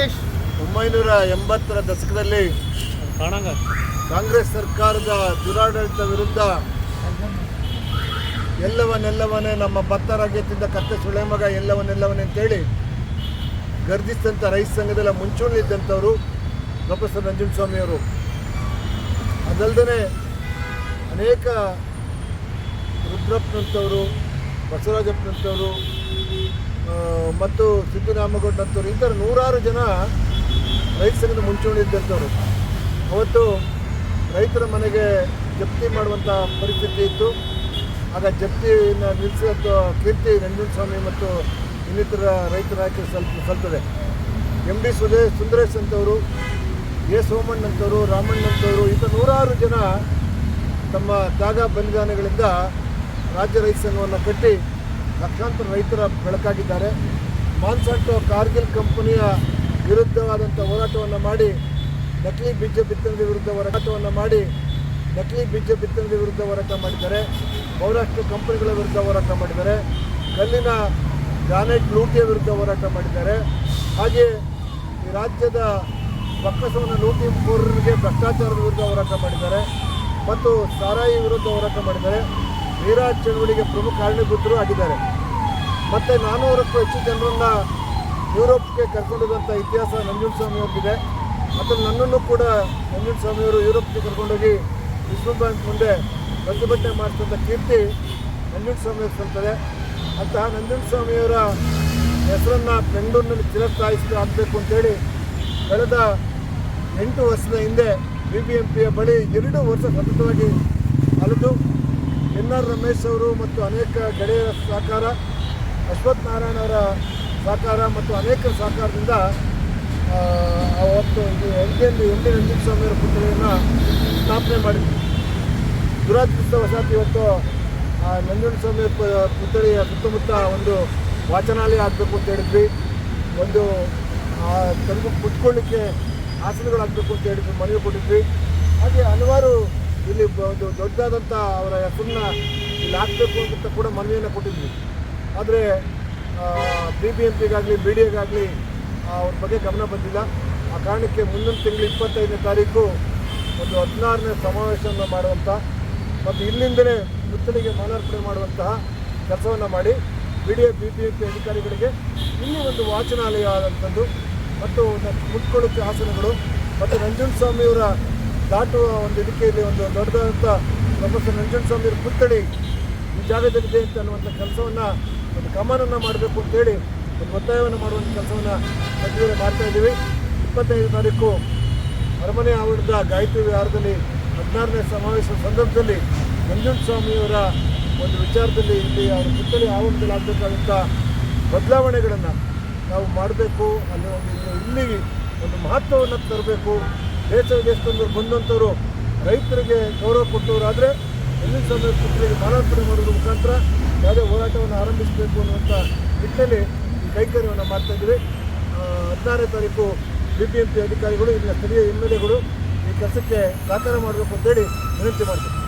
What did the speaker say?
ವೆಂಕಟೇಶ್ ಒಂಬೈನೂರ ಎಂಬತ್ತರ ದಶಕದಲ್ಲಿ ಕಾಂಗ್ರೆಸ್ ಸರ್ಕಾರದ ದುರಾಡಳಿತ ವಿರುದ್ಧ ಎಲ್ಲವನ್ನೆಲ್ಲವನ್ನೇ ನಮ್ಮ ಭತ್ತ ರಾಜ್ಯದಿಂದ ಕತ್ತೆ ಸುಳೆ ಮಗ ಎಲ್ಲವನ್ನೆಲ್ಲವನ್ನೇ ಅಂತೇಳಿ ಗರ್ಜಿಸಿದಂಥ ರೈತ ಸಂಘದಲ್ಲ ಮುಂಚೂಣಿಲಿದ್ದಂಥವರು ಪ್ರೊಫೆಸರ್ ನಂಜುಂಡಸ್ವಾಮಿಯವರು ಅದಲ್ಲದೆ ಅನೇಕ ರುದ್ರಪ್ಪನಂಥವರು ಬಸವರಾಜಪ್ಪನಂಥವರು ಮತ್ತು ಸಿದ್ದರಾಮಗೌಡಂಥವ್ರು ಈ ಇಂಥ ನೂರಾರು ಜನ ರೈತ ಸಂಘದ ಮುಂಚೂಣಿದ್ದಂಥವ್ರು ಅವತ್ತು ರೈತರ ಮನೆಗೆ ಜಪ್ತಿ ಮಾಡುವಂಥ ಪರಿಸ್ಥಿತಿ ಇತ್ತು. ಆಗ ಜಪ್ತಿಯನ್ನು ನಿಲ್ಲಿಸಿದ ಕೀರ್ತಿ ನಂಜುಂಡಸ್ವಾಮಿ ಮತ್ತು ಇನ್ನಿತರ ರೈತರ ಆಯ್ಕೆ ಸ್ವಲ್ಪ ಸಲ್ತದೆ. ಎಂ ಡಿ ಸುದೇ ಸುಂದರೇಶ್ ಅಂತವರು, ಎ ಸೋಮಣ್ಣಂಥವರು ರಾಮಣ್ಣಂಥವರು ಇಂಥ ನೂರಾರು ಜನ ತಮ್ಮ ತ್ಯಾಗ ಬಲಿದಾನಗಳಿಂದ ರಾಜ್ಯ ರೈತ ಸಂಘವನ್ನು ಕಟ್ಟಿ ಲಕ್ಷಾಂತರ ರೈತರ ಬೆಳಕಾಗಿದ್ದಾರೆ. ಮಾನ್ಸಾಂಟೋ ಕಾರ್ಗಿಲ್ ಕಂಪನಿಯ ವಿರುದ್ಧವಾದಂಥ ಹೋರಾಟವನ್ನು ಮಾಡಿ, ನಕಲಿ ಬೀಜ ಬಿತ್ತನೆಯ ವಿರುದ್ಧ ಹೋರಾಟವನ್ನು ಮಾಡಿ, ನಕಲಿ ಬೀಜ ಬಿತ್ತನೆಯ ವಿರುದ್ಧ ಹೋರಾಟ ಮಾಡಿದ್ದಾರೆ, ಬಹುರಾಷ್ಟ್ರ ಕಂಪನಿಗಳ ವಿರುದ್ಧ ಹೋರಾಟ ಮಾಡಿದ್ದಾರೆ, ಕಲ್ಲಿನ ಗ್ರಾನೈಟ್ ಲೂಟಿಯ ವಿರುದ್ಧ ಹೋರಾಟ ಮಾಡಿದ್ದಾರೆ. ಹಾಗೆ ಈ ರಾಜ್ಯದ ಬಕ್ಕಸವನ್ನು ಲೂಟಿಕೋರರಿಗೆ ಭ್ರಷ್ಟಾಚಾರದ ವಿರುದ್ಧ ಹೋರಾಟ ಮಾಡಿದ್ದಾರೆ ಮತ್ತು ಸಾರಾಯಿ ವಿರುದ್ಧ ಹೋರಾಟ ಮಾಡಿದ್ದಾರೆ. ವೀರಾಜ್ ಚಳವಳಿಗೆ ಪ್ರಮುಖ ಕಾರಣೀಭೂತರು ಆಗಿದ್ದಾರೆ. ಮತ್ತು ನಾನ್ನೂರಕ್ಕೂ ಹೆಚ್ಚು ಜನರನ್ನು ಯುರೋಪ್ಗೆ ಕರ್ಕೊಂಡೋದಂಥ ಇತಿಹಾಸ ನಂಜುಂಡಸ್ವಾಮಿ ಅವ್ರಿಗಿದೆ ಮತ್ತು ನನ್ನನ್ನು ಕೂಡ ನಂಜುಂಡಸ್ವಾಮಿಯವರು ಯುರೋಪ್ಗೆ ಕರ್ಕೊಂಡೋಗಿ ವಿಶ್ವ ಬ್ಯಾಂಕ್ ಮುಂದೆ ಪ್ರತಿಭಟನೆ ಮಾಡಿಸಿದಂಥ ಕೀರ್ತಿ ನಂಜುನ್ ಸ್ವಾಮಿ ಸಲ್ತದೆ ಅಂತಹ ನಂಜುಂಡಸ್ವಾಮಿಯವರ ಹೆಸರನ್ನು ಬೆಂಗಳೂರಿನಲ್ಲಿ ಚಿರಸ್ಥಾಯಿಸಿ ಆಗಬೇಕು ಅಂತೇಳಿ ಕಳೆದ ಎಂಟು ವರ್ಷದ ಹಿಂದೆ ಬಿ ಬಿ ಎಂ ಪಿಯ ಬಳಿ ಎರಡು ವರ್ಷ ಸತತವಾಗಿ ಅಲೆದು. ಎನ್ ಆರ್ ರಮೇಶ್ ಅವರು ಮತ್ತು ಅನೇಕ ಗೆಳೆಯರ ಸಹಕಾರ ಅಶ್ವಥ್ ನಾರಾಯಣ ಅವರ ಸಹಕಾರ ಮತ್ತು ಅನೇಕರ ಸಹಕಾರದಿಂದ ಅವತ್ತು ಇದು ಎನ್ ಸ್ವಾಮಿ ಡಿ ಪುತ್ರಿಯನ್ನು ಪುತ್ಥಳಿಯನ್ನು ಸ್ಥಾಪನೆ ಮಾಡಿದ್ವಿ. ದುರಾದೃಷ್ಟವಶಾತ್ ಇವತ್ತು, ಆ, ನಂಜುಂಡಸ್ವಾಮಿ ಪ- ಪುತ್ಥಳಿಯ ಸುತ್ತಮುತ್ತ ಒಂದು ವಾಚನಾಲಯ ಆಗಬೇಕು ಅಂತ ಹೇಳಿದ್ವಿ. ಒಂದು ತನಗೂ ಕುತ್ಕೊಳ್ಳಿಕ್ಕೆ ಆಸನಗಳಾಗಬೇಕು ಅಂತ ಹೇಳಿದ್ವಿ, ಮನವಿ ಕೊಟ್ಟಿದ್ವಿ. ಹಾಗೆ ಹಲವಾರು ಇಲ್ಲಿ ಒಂದು ದೊಡ್ಡದಾದಂಥ ಅವರ ಹೆಸರನ್ನ ಇಲ್ಲಿ ಹಾಕಬೇಕು ಅಂತ ಕೂಡ ಮನವಿಯನ್ನು ಕೊಟ್ಟಿದ್ವಿ. ಆದರೆ ಬಿ ಬಿ ಎಂ ಪಿಗಾಗಲಿ ಬಿ ಡಿ ಎಗಾಗಲಿ ಅವ್ರ ಬಗ್ಗೆ ಗಮನ ಬಂದಿಲ್ಲ. ಆ ಕಾರಣಕ್ಕೆ ಮುಂದಿನ ತಿಂಗಳು ಇಪ್ಪತ್ತೈದನೇ ತಾರೀಕು ಒಂದು ಹದಿನಾರನೇ ಸಮಾವೇಶವನ್ನು ಮಾಡುವಂಥ ಮತ್ತು ಇಲ್ಲಿಂದಲೇ ಪುತ್ಥಳಿಗೆ ಮಾಲಾರ್ಪಣೆ ಮಾಡುವಂತಹ ಕೆಲಸವನ್ನು ಮಾಡಿ B D A B B M P ಅಧಿಕಾರಿಗಳಿಗೆ ಇಲ್ಲಿ ಒಂದು ವಾಚನಾಲಯ ಆದಂಥದ್ದು ಮತ್ತು ಒಂದು ಕುತ್ಕೊಳ್ಳೋಕ್ಕೆ ಆಸನಗಳು ಮತ್ತು ನಂಜುಂಡಸ್ವಾಮಿಯವರ ದಾಟುವ ಒಂದು ಇದಕ್ಕೆ ಇಲ್ಲಿ ಒಂದು ದೊಡ್ಡದಾದಂಥ ಪ್ರೊಫೆಸರ್ ನಂಜುಂಡಸ್ವಾಮಿಯವರ ಪುತ್ಥಳಿ ಈ ಜಾಗದಲ್ಲಿದೆ ಅಂತ ಅನ್ನುವಂಥ ಕೆಲಸವನ್ನು ಒಂದು ಕಮಾನನ್ನು ಮಾಡಬೇಕು ಅಂತೇಳಿ ಒಂದು ಒತ್ತಾಯವನ್ನು ಮಾಡುವಂಥ ಕೆಲಸವನ್ನು ಸಚಿವರು ಮಾಡ್ತಾ ಇದ್ದೀವಿ. ಇಪ್ಪತ್ತೈದು ತಾರೀಕು ಅರಮನೆ ಆವರಣದ ಗಾಯತ್ರಿ ವಿಹಾರದಲ್ಲಿ ಹದಿನಾರನೇ ಸಮಾವೇಶದ ಸಂದರ್ಭದಲ್ಲಿ ನಂಜುಂಡಸ್ವಾಮಿಯವರ ಒಂದು ವಿಚಾರದಲ್ಲಿ ಇಲ್ಲಿ ಅವರ ಸುತ್ತಲಿ ಆವರಣದಲ್ಲಿ ಆಗಬೇಕಾದಂಥ ಬದಲಾವಣೆಗಳನ್ನು ನಾವು ಮಾಡಬೇಕು. ಅಲ್ಲಿ ಒಂದು ಇಲ್ಲಿ ಒಂದು ಮಹತ್ವವನ್ನು ತರಬೇಕು. ದೇಶ ವಿದೇಶದಿಂದ ಬಂದಂಥವರು ರೈತರಿಗೆ ಗೌರವ ಕೊಟ್ಟವರಾದರೆ ಎಲ್ಲಿನ ಸಂದರ್ಭದಲ್ಲಿ ಪುತ್ರಿಗೆ ಮಾಲಾರ್ಪಣೆ ಮಾಡೋದ್ರ ಮುಖಾಂತರ ಯಾವುದೇ ಹೋರಾಟವನ್ನು ಆರಂಭಿಸಬೇಕು ಅನ್ನುವಂಥ ನಿಟ್ಟಿನಲ್ಲಿ ಈ ಕೈಕರ್ಯವನ್ನು ಮಾಡ್ತಾ ಇದ್ದೀವಿ. ಹದಿನಾರನೇ ತಾರೀಕು ಬಿ ಪಿ ಎಂ ಪಿ ಅಧಿಕಾರಿಗಳು, ಇಲ್ಲಿನ ಸ್ಥಳೀಯ ಎಂ ಎಲ್ ಎಗಳು ಈ ಕೆಲಸಕ್ಕೆ ಸಹಕಾರ ಮಾಡಬೇಕು ಅಂತೇಳಿ ವಿನಂತಿ ಮಾಡ್ತೀನಿ.